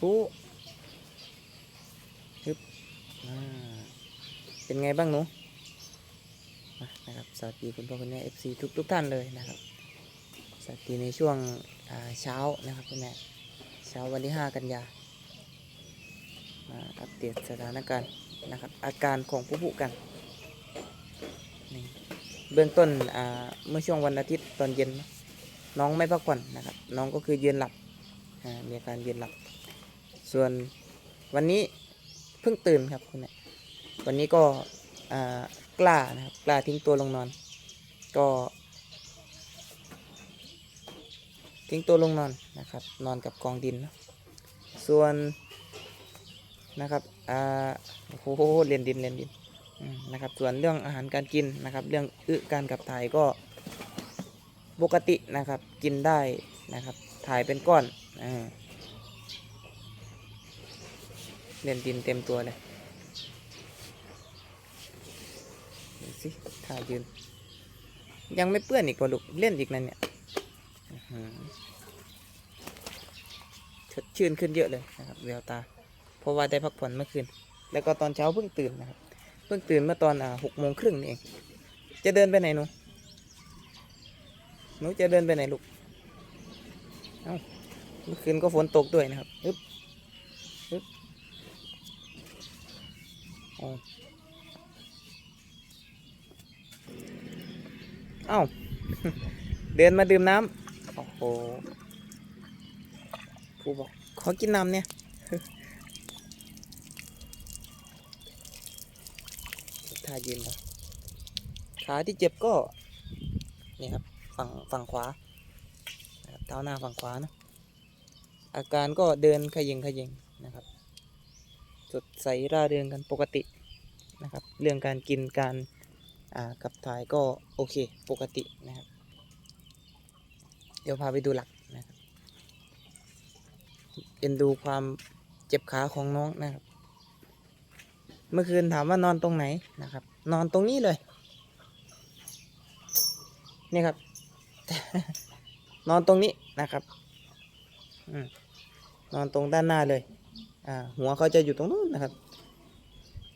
ทุฮึบเป็นไงบ้างหนูนะครับสวัสดีคุณพ่อคุณแม่ FC ทุกทุกท่านเลยนะครับสวัสดีในช่วงเช้านะครับคุณแม่เช้าวันที่ 5 กันยามาอัปเดตสถานการณ์นะครับ อาการของผู้ผู้กันนี่เบื้องต้นเมื่อช่วงวันอาทิตย์ตอนเย็น น้องไม่พักผ่อนนะครับ น้องก็คือยืนหลับมีอาการยืนหลับ ส่วนวันนี้เพิ่งตื่นครับคุณแม่วันนี้ก็กล้านะครับกล้าทิ้งตัวลงนอน ก็ ทิ้งตัวลงนอนนะครับ นอนกับกองดินนะส่วนนะครับอ่าโอ้โหเรียนดินเรียนดินอืมนะครับ ส่วนเรื่องอาหารการกินนะครับ เรื่องอึการกับถ่ายก็ปกตินะครับ กินได้นะครับ ถ่ายเป็นก้อนอ่า เรียนดินเต็มตัวเลยดูสิถ่ายยืน ยังไม่เปื้อนอีกกว่าลูกเล่นอีกนั่นเนี่ยสดชื่นขึ้นเยอะเลยนะครับแววตา เพราะว่าได้พักผ่อนเมื่อคืน แล้วก็ตอนเช้าเพิ่งตื่นนะครับ เพิ่งตื่นเมื่อตอนอ่าหกโมงครึ่งนี่เอง จะเดินไปไหนหนู หนูจะเดินไปไหนลูก เอ้า เมื่อคืนก็ฝนตกด้วยนะครับอึ๊บอึ๊บอ๋อ เอ้า เดินมาดื่มน้ำ โอ้โหครูบอก ขอกินน้ำเนี่ยท่ายืนขาที่เจ็บก็ นี่ครับ ฝั่งฝั่งขวาเท้าหน้าฝั่งขวานะ อาการก็เดินขยิงขยิงนะครับ สดใสร่าเริงกันปกติ นะครับ เรื่องการกินการกับถ่ายก็โอเคปกตินะครับ เดี๋ยวพาไปดูหลักนะครับเป็นดูความเจ็บขาของน้องนะครับ เมื่อคืนถามว่านอนตรงไหนนะครับ นอนตรงนี้เลย นี่ครับ นอนตรงนี้นะครับอนอนตรงด้านหน้าเลย อ่า หัวเขาจะอยู่ตรงนู้นนะครับ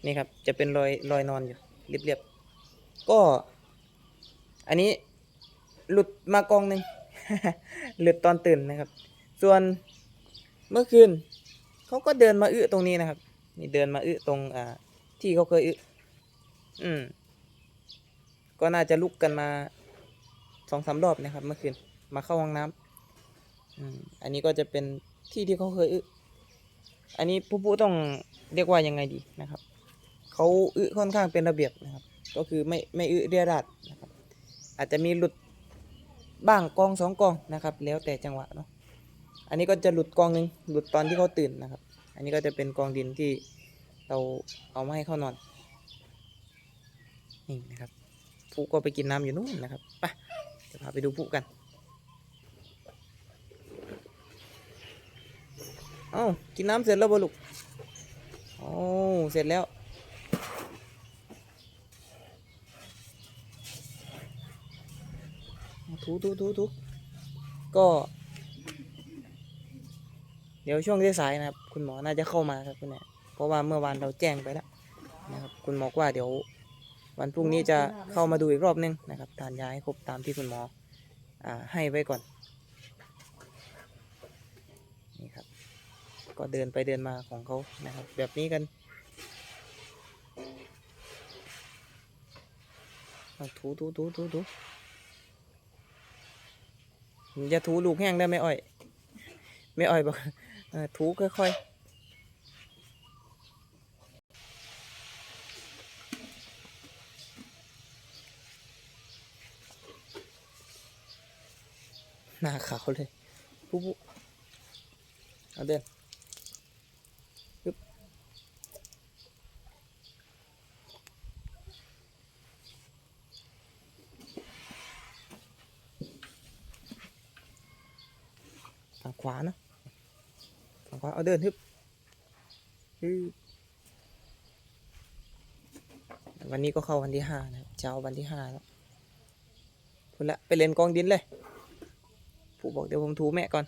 นี่ครับ จะเป็นรอยรอยนอนอยู่เรียบๆก็ อันนี้หลุดมากองหนึ่ง หลุดตอนตื่นนะครับ ส่วนเมื่อคืนเขาก็เดินมาอึตรงนี้นะครับ นี่เดินมาอึตรงอ่าที่เขาเคยอึอืม ก็น่าจะลุกกันมาสองสามรอบนะครับ เมื่อคืนมาเข้าห้องน้ำอืมอันนี้ก็จะเป็นที่ที่เขาเคยอึอันนี้ผู้ผู้ต้องเรียกว่ายังไงดีนะครับ เขาอึค่อนข้างเป็นระเบียบนะครับ ก็คือไม่ไม่อึเรียราดนะครับอาจจะมีหลุดบ้างกองสองกองนะครับ แล้วแต่จังหวะเนาะอันนี้ก็จะหลุดกองหนึ่งหลุดตอนที่เขาตื่นนะครับ อันนี้ก็จะเป็นกองดินที่เราเอามาให้เขานอนนี่นะครับผู้ก็ไปกินน้ำอยู่นู่นนะครับไปเดี๋ยวพาไปดูผู้กันเอ้ากินน้ำเสร็จแล้วบ่ลูกโอ้เสร็จแล้ว ถูถูถูถูก็ เดี๋ยวช่วงสายๆนะครับ คุณหมอน่าจะเข้ามาครับคุณแม่เพราะว่าเมื่อวานเราแจ้งไปแล้วนะครับ คุณหมอว่าเดี๋ยว วันพรุ่งนี้จะเข้ามาดูอีกรอบนึงนะครับทานยาให้ครบตามที่คุณหมออ่าให้ไว้ก่อนนี่ครับ ก็เดินไปเดินมาของเขานะครับ แบบนี้กันถูถูถูถูถู อย่าถูลูกแห้งได้ไหมอ้อยไม่อ้อยบอกอถูค่อยๆหน้าขาวเลยปุ๊บปุ๊บเอาเดิน ฝั่งขวาเนอะฝั่งขวาเอาเดินฮึบฮึบวันนี้ก็เข้าวันที่ห้านะเช้าวันที่ห้าแล้วคุณละไปเล่นกองดินเลย ผู้บอกเดี๋ยวผมถูแม่ก่อน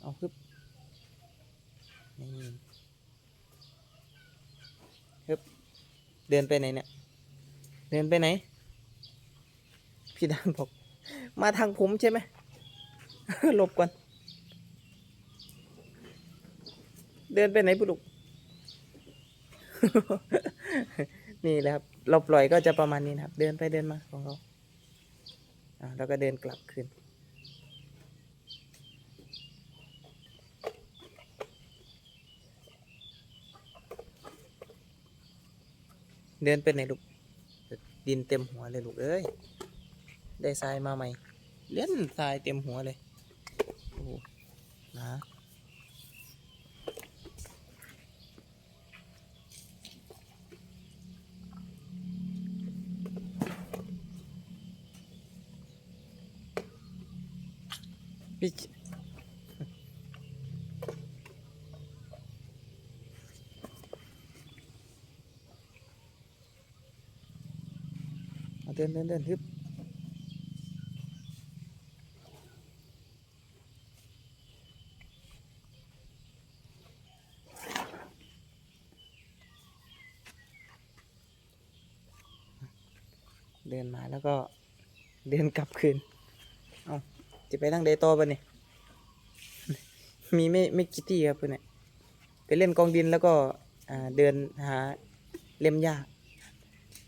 เอาฮึบนี่ฮึบเดินไปไหนเนี่ย เดินไปไหน พี่ดานบอก มาทางผมใช่ไหมหลบก่อน เดินไปไหนปุลุก นี่แหละครับ เราปล่อยก็จะประมาณนี้นะครับ เดินไปเดินมาของเขาอ่าแล้วก็เดินกลับคืนเดินไปไหนลูก ดินเต็มหัวเลยลูกเอ้ย ได้ทรายมาใหม่ เล่นทรายเต็มหัวเลย โอ้โหนะพี่จิเอาเดินเดินเดินฮึบ ดินมาแล้วก็เดินกลับคืน เอาจะไปทางเดโตปะเนี่ยมีไม่ไม่กี่ที่ครับเพื่อนเนี่ยไปเล่นกองดินแล้วก็เดินหาเล่มหญ้า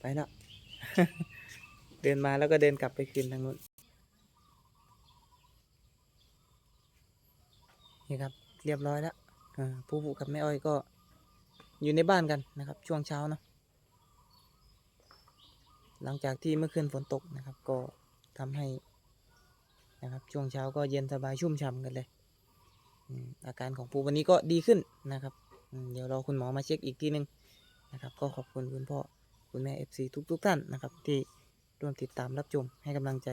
ไปแล้วเดินมาแล้วก็เดินกลับไปคืนทางนู้นนี่ครับ เรียบร้อยแล้วผู้ผูกับแม่อ้อยก็อยู่ในบ้านกันนะครับ ช่วงเช้าเนาะ หลังจากที่เมื่อคืนฝนตกนะครับ ก็ทำให้นะครับช่วงเช้าก็เย็นสบายชุ่มฉ่ำกันเลยอาการของปูวันนี้ก็ดีขึ้นนะครับ เดี๋ยวรอคุณหมอมาเช็คอีกทีหนึงนะครับ ก็ขอบคุณคุณพ่อคุณแม่ FC ทุกทุกๆท่านนะครับ ที่ร่วมติดตามรับชมให้กำลังใจ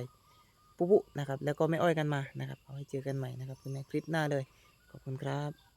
ปุ๊ปุ๊นะครับ แล้วก็ไม่อ้อยกันมานะครับ เอาไว้เจอกันใหม่นะครับ คุณแม่คลิปหน้าเลย ขอบคุณครับ